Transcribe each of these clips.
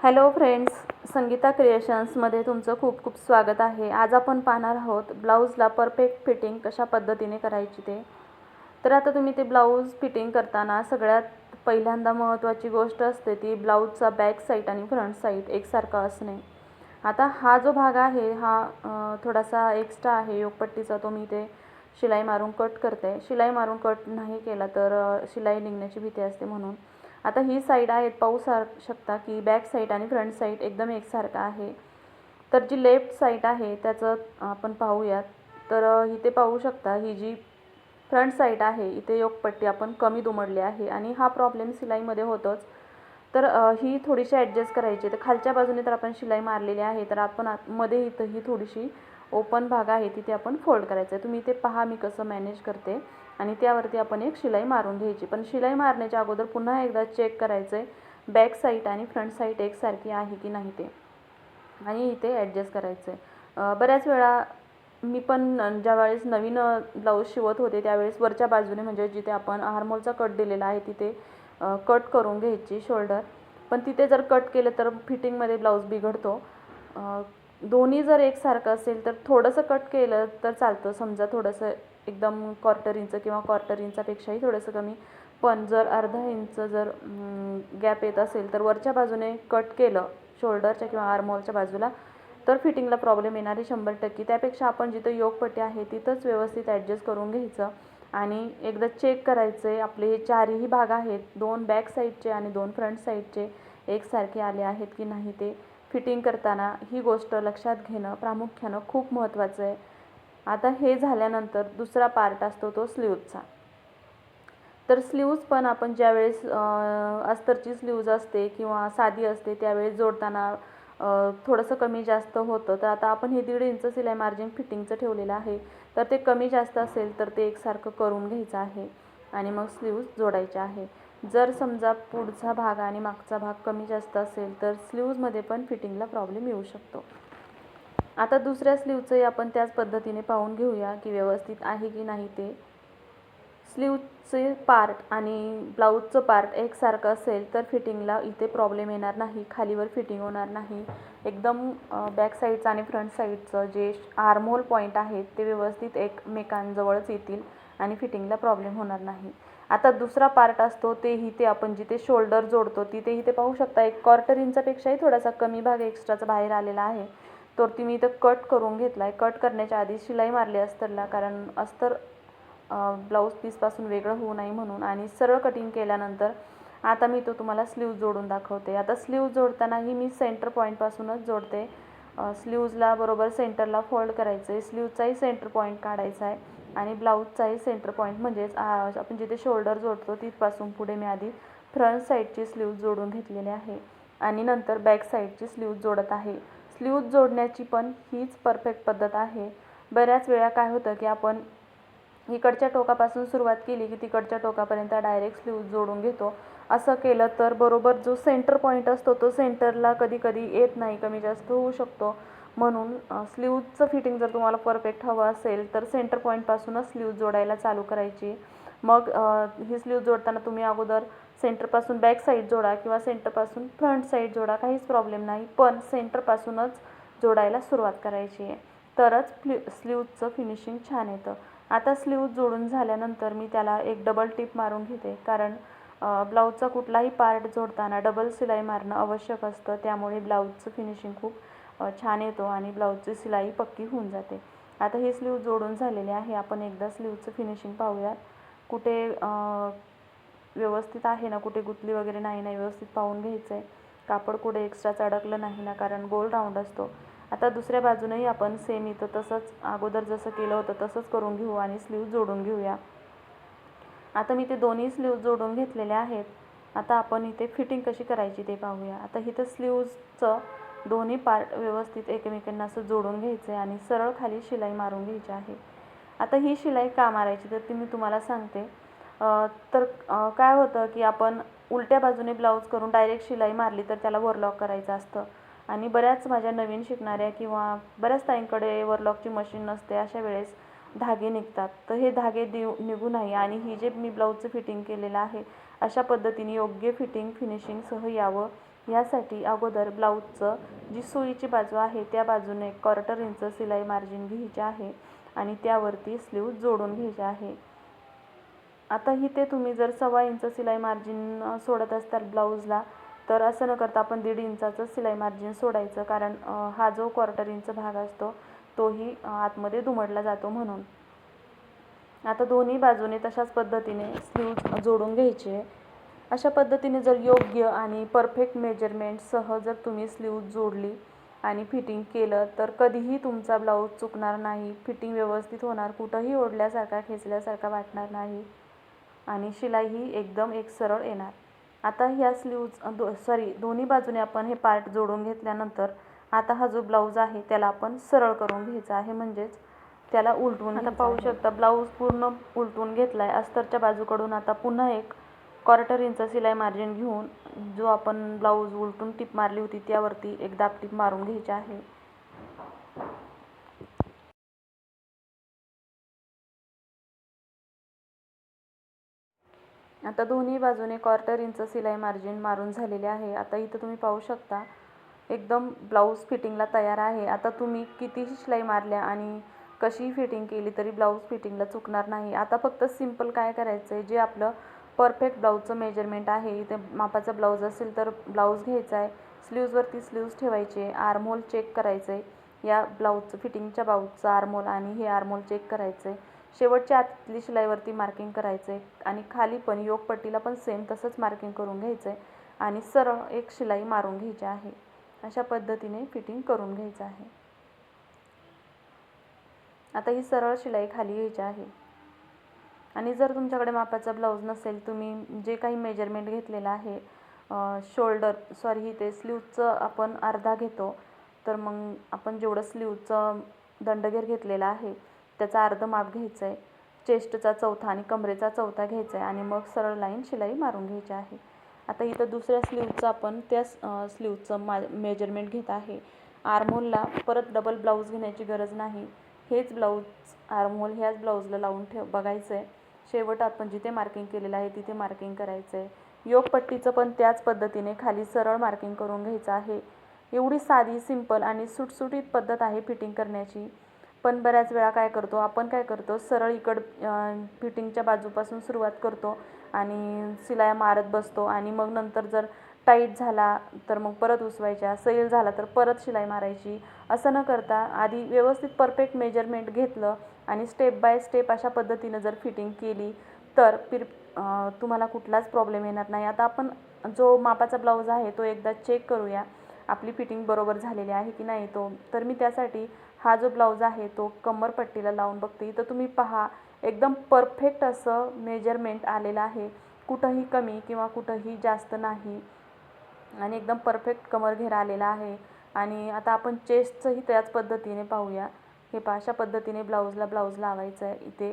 Hello friends Sangeeta क्रिएशन्समध्ये तुमचं खूप खूप स्वागत आहे. आज आपण पाहणार आहोत ब्लाऊजला परफेक्ट फिटिंग कशा पद्धतीने करायची ते. तर आता तुम्ही ते ब्लाऊज फिटिंग करताना सगळ्यात पहिल्यांदा महत्त्वाची गोष्ट असते ती ब्लाऊजचा बॅक साईड आणि फ्रंट साईड एकसारखा असणे. आता हा जो भाग आहे हा थोडासा एक्स्ट्रा आहे योगपट्टीचा तो मी ते शिलाई मारून कट करते. शिलाई मारून कट नाही केला तर शिलाई निघण्याची भीती असते म्हणून. आता ही साईड आहेत. पाहू सार शकता की बॅक साईड आणि फ्रंट साईड एकदम एकसारखा आहे. तर जी लेफ्ट साईड आहे त्याचं आपण पाहूयात. तर इथे पाहू शकता ही जी फ्रंट साईड आहे इथे योगपट्टी आपण कमी दुमडली आहे आणि हा प्रॉब्लेम शिलाईमध्ये होतोच. तर ही थोडीशी ॲडजस्ट करायची तर खालच्या बाजूने तर आपण शिलाई मारलेली आहे तर आपण आत- मध्ये इथं ही थोडीशी ओपन भाग आहे तिथे आपण फोल्ड करायचं आहे. तुम्ही इथे पहा मी कसं मॅनेज करते. आणि त्यावरती आपण एक शिलाई मारून घ्यायची. पण शिलाई मारण्याच्या अगोदर पुन्हा एकदा चेक करायचं आहे बॅक साईड आणि फ्रंट साईड एकसारखी आहे की नाही ते. आणि इथे ॲडजस्ट करायचं आहे बऱ्याच वेळा मी पण ज्यावेळेस नवीन ब्लाऊज शिवत होते त्यावेळेस वरच्या बाजूने म्हणजे जिथे आपण हार्मोलचा कट दिलेला आहे तिथे कट करून घ्यायची शोल्डर पण तिथे जर कट केलं तर फिटिंगमध्ये ब्लाऊज बिघडतो. दोन्ही जर एकसारखं असेल तर थोडंसं कट केलं तर चालतं. समजा थोडंसं एकदम क्वार्टर इंच किंवा क्वार्टर इंचापेक्षाही थोडंसं कमी. पण जर अर्धा इंच जर गॅप येत असेल तर वरच्या बाजूने कट केलं शोल्डरच्या किंवा आर्मोलच्या बाजूला तर फिटिंगला प्रॉब्लेम येणारे शंभर टक्के. त्यापेक्षा आपण जिथं योगपट्टी आहे तिथंच व्यवस्थित ॲडजस्ट करून घ्यायचं. आणि एकदा चेक करायचे आपले हे चारही भाग आहेत दोन बॅक साईडचे आणि दोन फ्रंट साईडचे एकसारखे आले आहेत की नाही ते. फिटिंग करताना ही गोष्ट लक्षात घेणं प्रामुख्यानं खूप महत्त्वाचं आहे. आता हे झाल्यानंतर दुसरा पार्ट असतो तो स्लीवचा तर स्लीव्ज पण आपण ज्यावेळेस अस्तरची स्लीव्ज असते किंवा साधी असते त्यावेळेस जोडताना थोडंसं कमी जास्त होतं. तर आता आपण हे दीड इंच सिलाई मार्जिन फिटिंगचं ठेवलेलं आहे. तर ते कमी जास्त असेल तर ते एकसारखं करून घ्यायचं आहे आणि मग स्लीव्ज जोडायचे आहे. जर समजा पुढचा भाग आणि मागचा भाग कमी जास्त असेल तर स्लीव्जमध्ये पण फिटिंगला प्रॉब्लेम येऊ शकतो. आता दुसऱ्या स्लीवचंही आपण त्याच पद्धतीने पाहून घेऊया की व्यवस्थित आहे की नाही ते. स्लीवचे पार्ट आणि ब्लाऊजचं पार्ट एकसारखं असेल तर फिटिंगला इथे प्रॉब्लेम येणार नाही खालीवर फिटिंग होणार नाही. एकदम बॅक साईडचं आणि फ्रंट साईडचं जे आर्महोल पॉईंट आहेत ते व्यवस्थित एकमेकांजवळच येतील आणि फिटिंगला प्रॉब्लेम होणार नाही. आता दुसरा पार्ट असतो तेही ते आपण जिथे शोल्डर जोडतो तिथेही ते पाहू शकता. एक क्वार्टर इंचापेक्षाही थोडासा कमी भाग एक्स्ट्राचा बाहेर आलेला आहे. तर ती मी इथं कट करून घेतला आहे कट करण्याच्या आधी शिलाई मारली अस्तरला कारण अस्तर ब्लाऊज पीसपासून वेगळं होऊ नये म्हणून आणि सरळ कटिंग केल्यानंतर आता मी तो तुम्हाला स्लीव जोडून दाखवते. आता स्लीव जोडतानाही मी सेंटर पॉईंटपासूनच जोडते. स्लीव्जला बरोबर सेंटरला फोल्ड करायचं आहे स्लीवचाही सेंटर पॉईंट काढायचा आहे. आणि ब्लाऊजचाही सेंटर पॉईंट म्हणजेच आपण जिथे शोल्डर जोडतो तिथपासून पुढे मी आधी फ्रंट साईडची स्लीव जोडून घेतलेली आहे. आणि नंतर बॅक साईडची स्लीव जोडत आहे. स्लीव जोडण्याची पण हीच परफेक्ट पद्धत आहे. बऱ्याच वेळा काय होतं की आपण इकडच्या टोकापासून सुरुवात केली की तिकडच्या टोकापर्यंत डायरेक्ट स्लीव जोडून घेतो. असं केलं तर बरोबर जो सेंटर पॉईंट असतो तो सेंटरला कधी कधी येत नाही कमी जास्त होऊ शकतो. म्हणून स्लीवचं फिटिंग जर तुम्हाला परफेक्ट हवं असेल तर सेंटर पॉईंटपासूनच स्लीव जोडायला चालू करायची. मग ही स्लीव जोडताना तुम्ही अगोदर सेंटरपासून बॅक साईड जोडा किंवा सेंटरपासून फ्रंट साईड जोडा काहीच प्रॉब्लेम नाही पण सेंटरपासूनच जोडायला सुरुवात करायची आहे. तरच फ्ली स्लीवचं फिनिशिंग छान येतं. आता स्लीव जोडून झाल्यानंतर मी त्याला एक डबल टिप मारून घेते कारण ब्लाऊजचा कुठलाही पार्ट जोडताना डबल सिलाई मारणं आवश्यक असतं त्यामुळे ब्लाऊजचं फिनिशिंग खूप छान येतो आणि ब्लाऊजची शिलाई पक्की होऊन जाते. आता हे स्लीव जोडून झालेली आहे. आपण एकदा स्लीवचं फिनिशिंग पाहूयात. कुठे व्यवस्थित आहे ना? कुठे गुतली वगैरे नाही नाही व्यवस्थित पाहून घ्यायचं आहे कापड कुठे एक्स्ट्राच अडकलं नाही ना? कारण गोल राऊंड असतो. आता दुसऱ्या बाजूनही आपण सेम इथं तसंच अगोदर जसं केलं होतं तसंच करून घेऊ आणि स्लीव जोडून घेऊया. आता मी ते दोन्ही स्लीव जोडून घेतलेले आहेत. आता आपण इथे फिटिंग कशी करायची ते पाहूया. आता इथं स्लीव्जचं दोन्ही पार्ट व्यवस्थित एकमेकांना असं जोडून घ्यायचं आहे आणि सरळ खाली शिलाई मारून घ्यायची आहे. आता ही शिलाई का मारायची तर ती मी तुम्हाला सांगते. तर काय होतं की आपण उलट्या बाजूने ब्लाऊज करून डायरेक्ट शिलाई मारली तर त्याला वरलॉक करायचं असतं. आणि बऱ्याच माझ्या नवीन शिकणाऱ्या किंवा बऱ्याच ताईंकडे वरलॉकची मशीन नसते अशा वेळेस धागे निघतात. तर हे धागे देऊ निघू नाही आणि ही जे मी ब्लाऊजचं फिटिंग केलेलं आहे अशा पद्धतीने योग्य फिटिंग फिनिशिंगसह यावं. ह्यासाठी अगोदर ब्लाऊजचं जी सुईची बाजू आहे त्या बाजूने क्वार्टर इंच सिलाई मार्जिन घ्यायचे आहे आणि त्यावरती स्लीव जोडून घ्यायचे आहे. आता इथे तुम्ही जर सव्वा इंच सिलाई मार्जिन सोडत असताल ब्लाऊजला तर असं न करता आपण दीड इंचाचं सिलाई मार्जिन सोडायचं कारण हा जो क्वार्टर इंच भाग असतो तोही आतमध्ये दुमडला जातो म्हणून. आता दोन्ही बाजूने तशाच पद्धतीने स्लीव जोडून घ्यायचे. अशा पद्धतीने जर योग्य आणि परफेक्ट मेजरमेंटसह जर तुम्ही स्लीव जोडली आणि फिटिंग केलं तर कधीही तुमचा ब्लाऊज चुकणार नाही. फिटिंग व्यवस्थित होणार कुठंही ओढल्यासारखा खेचल्यासारखा वाटणार नाही. आणि शिलाई ही एकदम एक सरळ येणार. आता ह्या स्लीव्ज दो सॉरी दोन्ही बाजूने आपण हे पार्ट जोडून घेतल्यानंतर आता हा जो ब्लाऊज आहे त्याला आपण सरळ करून घ्यायचा आहे. म्हणजेच त्याला उलटून आता पाहू शकता ब्लाऊज पूर्ण उलटून घेतला आहे अस्तरच्या बाजूकडून आता पुन्हा एक क्वार्टर इंच शिलाई मार्जिन घेऊन जो आपण ब्लाऊज उलटून टिप मारली होती त्यावरती एक दाब टिप मारून घ्यायची आहे. आता दोन्ही बाजूने क्वार्टर इंच शिलाई मार्जिन मारून झालेले आहे. आता इथं तुम्ही पाहू शकता एकदम ब्लाऊज फिटिंगला तयार आहे. आता तुम्ही कितीही शिलाई मारल्या आणि कशीही फिटिंग केली तरी ब्लाऊज फिटिंगला चुकणार नाही. आता फक्त सिंपल काय करायचं आहे जे आपलं परफेक्ट ब्लाऊजचं मेजरमेंट आहे. इथे मापाचा ब्लाऊज असेल तर ब्लाऊज घ्यायचा आहे. स्लीव्जवरती स्लीव्ज ठेवायचे. आरमोल चेक करायचं. आहे या ब्लाऊजचं फिटिंगच्या ब्लाऊजचं आर्मोल आणि हे आर्मोल चेक करायचं. आहे शेवटच्या आतली शिलाईवरती मार्किंग करायचं. आहे आणि खाली पण योगपट्टीला पण सेम तसंच मार्किंग करून घ्यायचं आहे आणि सरळ एक शिलाई मारून घ्यायची आहे. अशा पद्धतीने फिटिंग करून घ्यायचं आहे. आता ही सरळ शिलाई खाली घ्यायची आहे. आणि जर तुमच्याकडे मापाचा ब्लाऊज नसेल तुम्ही जे काही मेजरमेंट घेतलेलं आहे शोल्डर सॉरी ते स्लीवचं आपण अर्धा घेतो तर मग आपण जेवढं स्लीवचं दंडगेर घेतलेला आहे त्याचा अर्ध माप घ्यायचं आहे चेस्टचा चौथा आणि कमरेचा चौथा घ्यायचा आहे आणि मग सरळ लाईन शिलाई मारून घ्यायची आहे. आता इथं दुसऱ्या स्लीवचं आपण त्या स्लीवचं मा मेजरमेंट घेत आहे. आर्मोलला परत डबल ब्लाऊज घेण्याची गरज नाही. हेच ब्लाऊज आर्मोल ह्याच ब्लाऊजला लावून ठेव बघायचं आहे शेवट आपण जिथे मार्किंग केलेलं आहे तिथे मार्किंग करायचं आहे योगपट्टीचं पण त्याच पद्धतीने खाली सरळ मार्किंग करून घ्यायचं आहे. एवढी साधी सिंपल आणि सुटसुटीत पद्धत आहे फिटिंग करण्याची. पण बऱ्याच वेळा काय करतो आपण काय करतो सरळ इकड फिटिंगच्या बाजूपासून सुरुवात करतो आणि शिलाया मारत बसतो आणि मग नंतर जर टाईट झाला तर मग परत उसवायच्या सैल झाला तर परत शिलाई मारायची. असं न करता आधी व्यवस्थित परफेक्ट मेजरमेंट घेतलं आणि स्टेप बाय स्टेप अशा पद्धतीनं जर फिटिंग केली तर फिर तुम्हाला कुठलाच प्रॉब्लेम येणार नाही. आता आपण जो मापाचा ब्लाऊज आहे तो एकदा चेक करूया आपली फिटिंग बरोबर झालेली आहे की नाही तो. तर मी त्यासाठी हा जो ब्लाऊज आहे तो कमरपट्टीला लावून बघते. तर तुम्ही पहा एकदम परफेक्ट असं मेजरमेंट आलेलं आहे. कुठंही कमी किंवा कुठंही जास्त नाही. आणि एकदम परफेक्ट कमर घेरा आलेला आहे. आणि आता आपण चेस्टचंही त्याच पद्धतीने पाहूया. हे पहा अशा पद्धतीने ब्लाऊजला ब्लाऊज लावायचं आहे इथे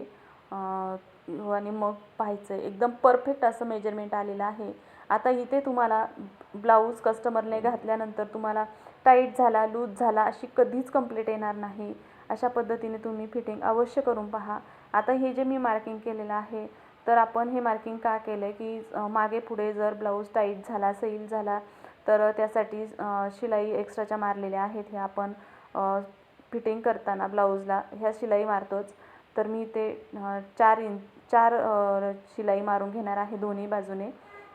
आणि मग पाहायचं आहे एकदम परफेक्ट असं मेजरमेंट आलेलं आहे. आता इथे तुम्हाला ब्लाऊज कस्टमरने घातल्यानंतर तुम्हाला टाईट झाला लूज झाला अशी कधीच कंप्लीट येणार नाही. अशा पद्धतीने तुम्ही फिटिंग अवश्य करून पहा. आता हे जे मी मार्किंग केलेलं आहे तर आपण हे मार्किंग का केलं आहे की मागे पुढे जर ब्लाऊज टाईट झाला सैल झाला तर त्यासाठी शिलाई एक्स्ट्राच्या मारलेल्या आहेत हे आपण फिटिंग करताना ब्लाऊजला ह्या शिलाई मारतोच. तर मी ते चार इंच चार शिलाई मारून घेणार आहे दोन्ही बाजूने.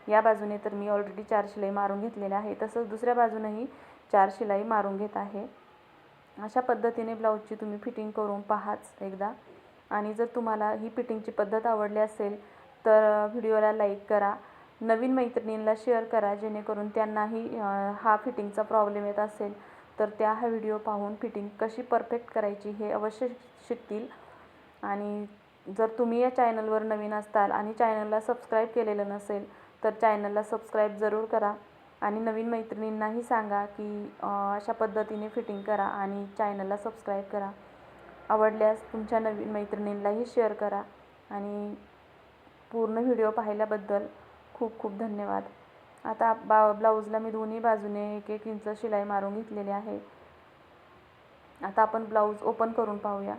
या बाजूने तर मी ऑलरेडी चार शिलाई मारून घेतलेल्या आहे तसंच दुसऱ्या बाजूनंही चार शिलाई मारून घेत आहे. अशा पद्धतीने ब्लाऊजची तुम्ही फिटिंग करून पाहाच एकदा. आणि जर तुम्हाला ही फिटिंगची पद्धत आवडली असेल तर व्हिडिओला लाईक करा. नवीन मैत्रिणींना शेअर करा जेणेकरून त्यांनाही हा फिटिंगचा प्रॉब्लेम येत असेल. तर त्या हा व्हिडिओ पाहून फिटिंग कशी परफेक्ट करायची हे अवश्य शिकतील. आणि जर तुम्ही या चॅनलवर नवीन असताल आणि चॅनलला सबस्क्राईब केलेलं नसेल तर चॅनलला सबस्क्राईब जरूर करा. आणि नवीन मैत्रिणींनाही सांगा की अशा पद्धतीने फिटिंग करा आणि चॅनलला सबस्क्राईब करा. आवडल्यास तुमच्या नवीन मैत्रिणींनाही शेअर करा. आणि पूर्ण व्हिडिओ पाहिल्याबद्दल खूप खूप धन्यवाद. आता बा ब्लाऊजला मी दोन्ही बाजूने एक एक इंच शिलाई मारून घेतलेली आहे. आता आपण ब्लाऊज ओपन करून पाहूया.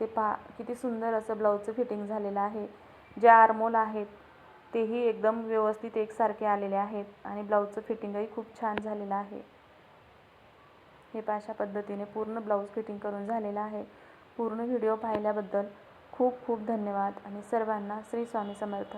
ते पहा किती सुंदर असं ब्लाऊजचं फिटिंग झालेलं आहे. जे आरमोल आहेत तेही एकदम व्यवस्थित एकसारखे आलेले आहेत आणि ब्लाऊजचं फिटिंगही खूप छान झालेलं आहे. हे पहा अशा पद्धतीने पूर्ण ब्लाऊज फिटिंग करून झालेलं आहे. पूर्ण व्हिडिओ पाहिल्याबद्दल खूप खूप धन्यवाद आणि सर्वांना श्री स्वामी समर्थ.